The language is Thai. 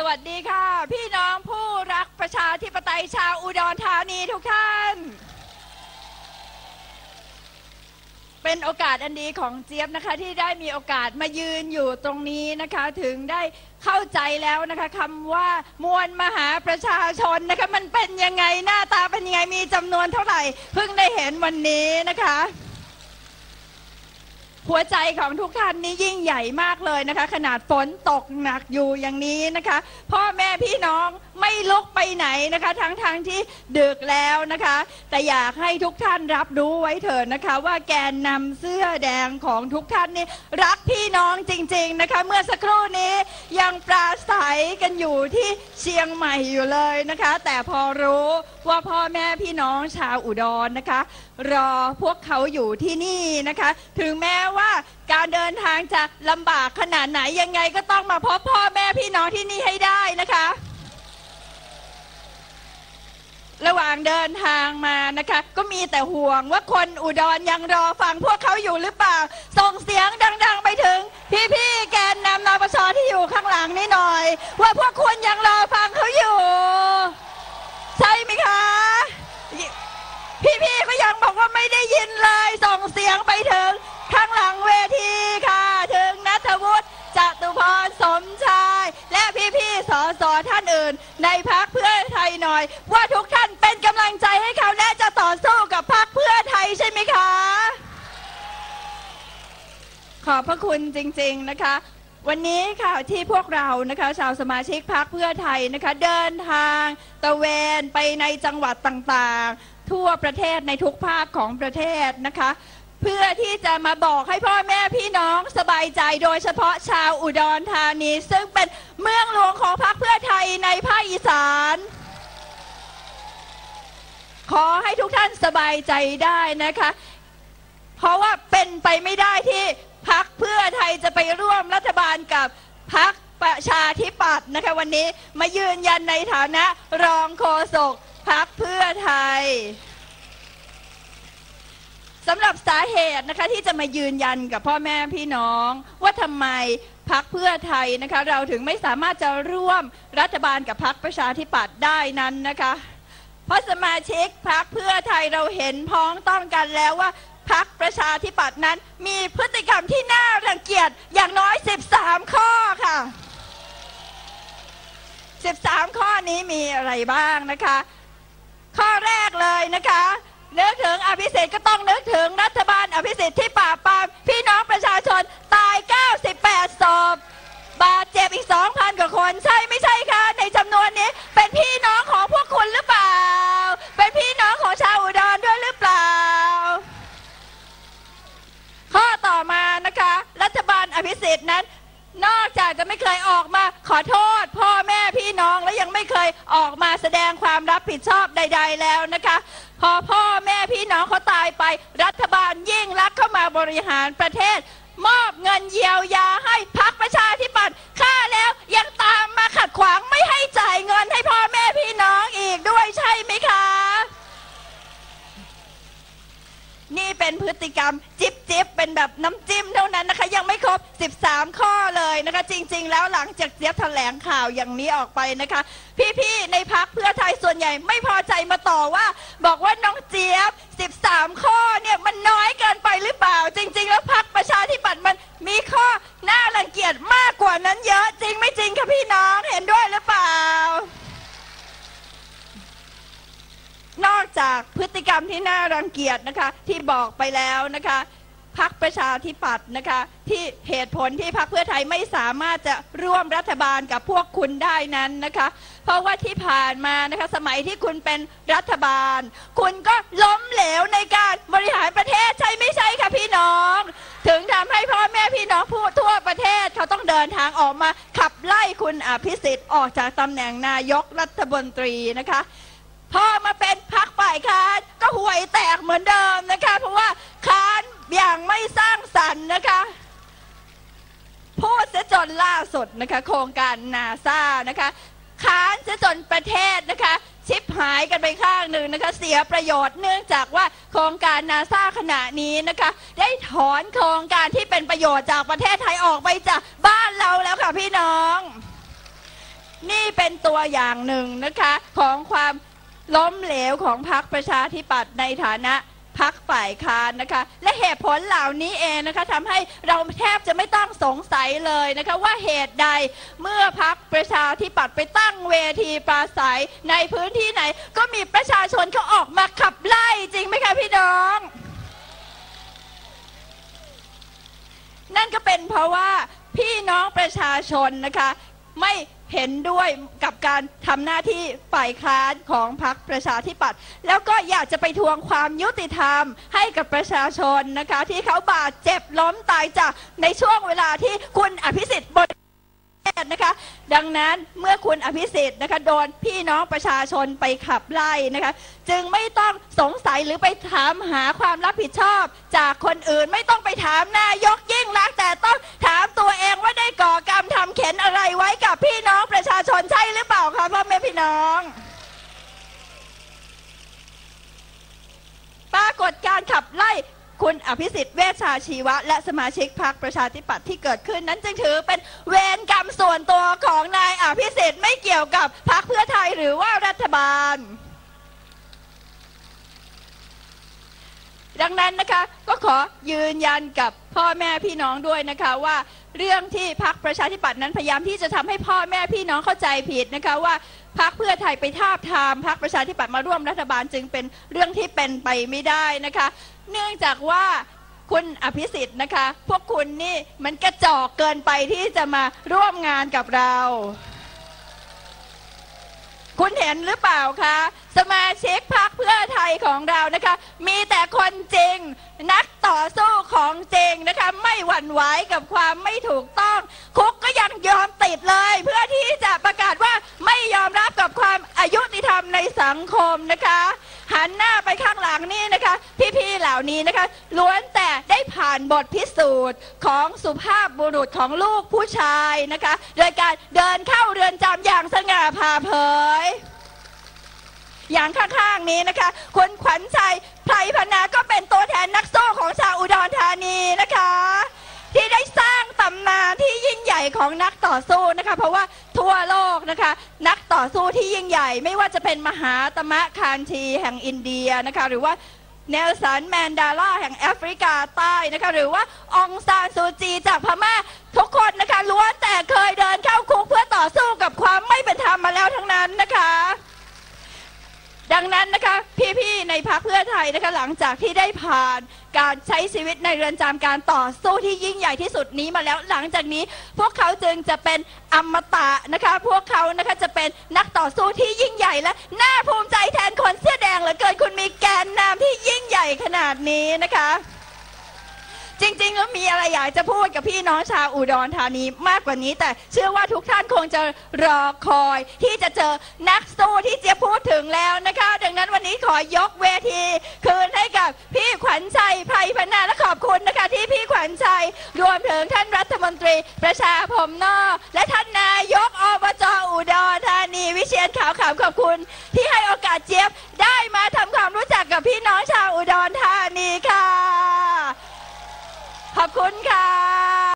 สวัสดีค่ะ พี่น้องผู้รักประชาธิปไตยชาวอุดรธานีทุกท่าน เป็นโอกาสอันดีของเจี๊ยบนะคะ ที่ได้มีโอกาสมายืนอยู่ตรงนี้นะคะ ถึงได้เข้าใจแล้วนะคะคำว่ามวลมหาประชาชนนะคะ มันเป็นยังไงหน้าตาเป็นยังไงมีจำนวนเท่าไหร่ เพิ่งได้เห็นวันนี้นะคะ หัวใจของทุกท่านนี่ยิ่งใหญ่มากเลยนะคะ ขนาดฝนตกหนักอยู่อย่างนี้นะคะ พ่อแม่พี่น้องไม่ลุกไปไหนนะคะ ทั้งๆทที่ดึกแล้วนะคะ แต่อยากให้ทุกท่านรับรู้ไว้เถิดนะคะ ว่าแกนนำเสื้อแดงของทุกท่านนี่รักพี่น้องจริง ๆนะคะ เมื่อสักครู่นี้ยังปราศัยกันอยู่ที่เชียงใหม่อยู่เลยนะคะ แต่พอรู้ว่าพ่อแม่พี่น้องชาวอุดรนะคะ รอพวกเขาอยู่ที่นี่นะคะ ถึงแม้ว่าการเดินทางจะลำบากขนาดไหนยังไงก็ต้องมาพบพ่อแม่พี่น้องที่นี่ให้ได้นะคะ ระหว่างเดินทางมานะคะ ก็มีแต่ห่วงว่าคนอุดรยังรอฟังพวกเขาอยู่หรือเปล่า ส่งเสียงดัง ๆ ไปถึง พี่ๆแกนนำนปชที่อยู่ข้างหลังนี่หน่อย ว่าพวกคุณยังรอฟังเขาอยู่ ใช่ไหมคะ สสท่านอื่น ในพักเพื่อไทยหน่อย ว่าทุกท่านเป็นกำลังใจให้เขาและจะต่อสู้กับพักเพื่อไทยใช่ไหมคะ ขอบพระคุณจริง ๆนะคะ วันนี้ค่ะที่พวกเรานะคะ ชาวสมาชิกพักเพื่อไทยนะคะ เดินทาง ตะเวนไปในจังหวัดต่างๆ ทั่วประเทศในทุกภาคของประเทศนะคะ เพื่อที่จะมาบอกให้พ่อแม่พี่น้องสบายใจโดยเฉพาะชาวอุดรธานี ซึ่งเป็นเมืองหลวงของพรรคเพื่อไทยในภาคอีสาน ขอให้ทุกท่านสบายใจได้นะคะ เพราะว่าเป็นไปไม่ได้ที่พักเพื่อไทยจะไปร่วมรัฐบาลกับพักประชาธิปัตย์นะคะวันนี้มายืนยันในฐานะรองโฆษกพักเพื่อไทย สำหรับสาเหตุนะคะที่จะมายืนยันกับพ่อแม่พี่น้อง ว่าทำไมพักเพื่อไทยนะคะ เราถึงไม่สามารถจะร่วมรัฐบาลกับพักประชาธิปัตย์ได้นั้นนะคะ เพราะสมาชิกพักเพื่อไทยเราเห็นพ้องต้องกันแล้วว่าพักประชาธิปัตย์นั้น มีพฤติกรรมที่น่ารังเกียจอย่างน้อย 13 ข้อค่ะ 13 ข้อนี้มีอะไรบ้างนะคะ ข้อแรกเลยนะคะ นึกถึงอภิสิทธิ์ก็ต้องนึกถึงรัฐบาลอภิสิทธิ์ที่ปราบปรามพี่น้องประชาชนตาย 98ศพบาดเจ็บอีก 2,000 กว่าคนใช่ไม่ใช่คะ ในจำนวนนี้เป็นพี่น้องของพวกคุณหรือเปล่า เป็นพี่น้องของชาวอุดรด้วยหรือเปล่า ข้อต่อมานะคะ รัฐบาลอภิสิทธิ์นั้น นอกจากจะไม่เคยออกมาขอโทษ น้องและยังไม่เคยออกมาแสดงความรับผิดชอบใด ๆ แล้วนะคะ พอพ่อแม่พี่น้องเขาตายไป รัฐบาลยิ่งรักเข้ามาบริหารประเทศ มอบเงินเยียวยาให้พักประชาธิปัตย์ค่าแล้วยังตามมาขัดขวางไม่ให้จ่ายเงินให้พ่อแม่พี่น้องอีกด้วยใช่ไหมคะ นี่เป็นพฤติกรรมจิบจิบเป็นแบบน้ำ บ 13 ข้อเลยนะคะ จริง ๆ แล้วหลังจากเจี๊ยบแถลงข่าวอย่างนี้ออกไปนะคะ พี่ๆในพักเพื่อไทยส่วนใหญ่ไม่พอใจมาต่อว่า บอกว่าน้องเจี๊ยบ 13 ข้อเนี่ยมันน้อยเกินไปหรือเปล่า จริง ๆ แล้วพักประชาธิปัตย์มันมีข้อน่ารังเกียจมากกว่านั้นเยอะจริงไม่จริงคะพี่น้องเห็นด้วยหรือเปล่านอกจากพฤติกรรมที่น่ารังเกียจนะคะที่บอกไปแล้วนะคะ พักประชาธิปัตย์นะคะ ที่เหตุผลที่พักเพื่อไทยไม่สามารถจะร่วมรัฐบาลกับพวกคุณได้นั้นนะคะ เพราะว่าที่ผ่านมานะคะสมัยที่คุณเป็นรัฐบาล คุณก็ล้มเหลวในการบริหารประเทศใช่ไม่ใช่คะพี่น้อง ถึงทำให้พ่อแม่พี่น้องผู้ทั่วประเทศเขาต้องเดินทางออกมาขับไล่คุณอภิสิทธิ์ออกจากตำแหน่งนายกรัฐมนตรีนะคะพอมาเป็นพักฝ่ายค้านก็ห่วยแตกเหมือนเดิมนะคะ เพราะว่า อย่างไม่สร้างสรรค์นะคะ พูดเสียจนล่าสุดนะคะ โครงการนาซานะคะค้านเสียจนประเทศนะคะ ชิบหายกันไปข้างหนึ่งนะคะ เสียประโยชน์เนื่องจากว่าโครงการนาซาขณะนี้นะคะ ได้ถอนโครงการที่เป็นประโยชน์จากประเทศไทยออกไปจากบ้านเราแล้วค่ะพี่น้อง นี่เป็นตัวอย่างหนึ่งนะคะของความล้มเหลวของพรรคประชาธิปัตย์ในฐานะ พรรคฝ่ายค้านนะคะ และเหตุผลเหล่านี้เองนะคะทำให้เราแทบจะไม่ต้องสงสัยเลยนะคะว่าเหตุใดเมื่อพรรคประชาธิปัตย์ไปตั้งเวทีปราศัยในพื้นที่ไหน ก็มีประชาชนเขาออกมาขับไล่จริงไหมคะพี่น้อง นั่นก็เป็นเพราะว่าพี่น้องประชาชนนะคะ ไม่ เห็นด้วยกับการทำหน้าที่ฝ่ายค้านของพรรคประชาธิปัตย์แล้วก็อยากจะไปทวงความยุติธรรมให้กับประชาชนนะคะ ที่เขาบาดเจ็บล้มตายจากในช่วงเวลาที่คุณอภิสิทธิ์บนนะคะดังนั้นเมื่อคุณอภิสิทธิ์นะคะโดนพี่น้องประชาชนไปขับไล่นะคะจึงไม่ต้องสงสัยหรือไปถามหาความรับผิดชอบ จากคนอื่นไม่ต้องไปถามนายกยิ่งรักษณ์แต่ต้องถามตัวเองว่าได้ก่อกรรมทำเข็นอะไรไว้กับพี่ น้องประชาชนใช่หรือเปล่าคะพ่อแม่พี่น้อง ปรากฏการขับไล่คุณอภิสิทธิ์เวชชาชีวะ และสมาชิกพรรคประชาธิปัตย์ที่เกิดขึ้นนั้นจึงถือเป็นเวรกรรมส่วนตัวของนายอภิสิทธิ์ไม่เกี่ยวกับพรรคเพื่อไทยหรือว่ารัฐบาล ดังนั้นนะคะก็ขอยืนยันกับพ่อแม่พี่น้องด้วยนะคะว่า เรื่องที่พรรคประชาธิปัตย์นั้นพยายามที่จะทำให้พ่อแม่พี่น้องเข้าใจผิดนะคะว่าพรรคเพื่อไทยไปทาบทามพรรคประชาธิปัตย์มาร่วมรัฐบาลจึงเป็นเรื่องที่เป็นไปไม่ได้นะคะ เนื่องจากว่าคุณอภิสิทธิ์นะคะ พวกคุณนี่มันกระจอกเกินไปที่จะมาร่วมงานกับเรา คุณเห็นหรือเปล่าคะ สมาชิกพรรคเพื่อไทยของเรานะคะ มีแต่คนจริง นักต่อสู้ของจริงนะคะไม่หวั่นไหวกับความไม่ถูกต้อง คุกก็ยังยอมติดเลย เพื่อที่จะประกาศว่าไม่ยอมรับกับความอายุติธรรมในสังคมนะคะ หันหน้าไปข้างหลังนี่นะคะ พี่ๆเหล่านี้นะคะ ล้วนแต่ได้ผ่านบทพิสูจน์ของสุภาพบุรุษของลูกผู้ชายนะคะ โดยการเดินเข้าเรือนจำอย่างสง่าผ่าเผยอย่างข้างๆนี้นะคะคุณขวัญชัย ของนักต่อสู้นะคะ เพราะว่าทั่วโลกนะคะ นักต่อสู้ที่ยิ่งใหญ่ ไม่ว่าจะเป็นมหาตมะคานทีแห่งอินเดียนะคะ หรือว่าเนลสันแมนดาลาแห่งแอฟริกาใต้นะคะ หรือว่าองซานซูจีจากพม่าทุกคนนะคะล้วนแต่เคยเดินเข้าคุกเพื่อต่อสู้กับความไม่เป็นธรรมมาแล้วทั้งนั้นนะคะ ดังนั้นนะคะพี่ๆในพรรคเพื่อไทยนะคะหลังจากที่ได้ผ่านการใช้ชีวิตในเรือนจำการต่อสู้ที่ยิ่งใหญ่ที่สุดนี้มาแล้วหลังจากนี้ พวกเขาจึงจะเป็นอมตะนะคะ พวกเขานะคะจะเป็นนักต่อสู้ที่ยิ่งใหญ่และน่าภูมิใจแทนคนเสื้อแดงเหลือเกินคุณมีแกนนำที่ยิ่งใหญ่ขนาดนี้นะคะ จริงๆแล้วมีอะไรอยากจะพูดกับพี่น้องชาวอุดรธานีมากกว่านี้ แต่เชื่อว่าทุกท่านคงจะรอคอยที่จะเจอนักสู้ที่เจะพูดถึงแล้วนะคะ ดังนั้นวันนี้ขอยกเวที คืนให้กับพี่ขวัญชัยไพรพนาและขอบคุณนะคะ ที่พี่ขวัญชัยรวมถึงท่านรัฐมนตรีประชาผมนอก และท่านนายกอบจอุดรธานี วิเชียนขาวขำขอบคุณ ที่ให้โอกาสเจี๊ยบได้มาทำความรู้จักกับพี่น้องชาวอุดรธานีค่ะ ขอบคุณค่ะ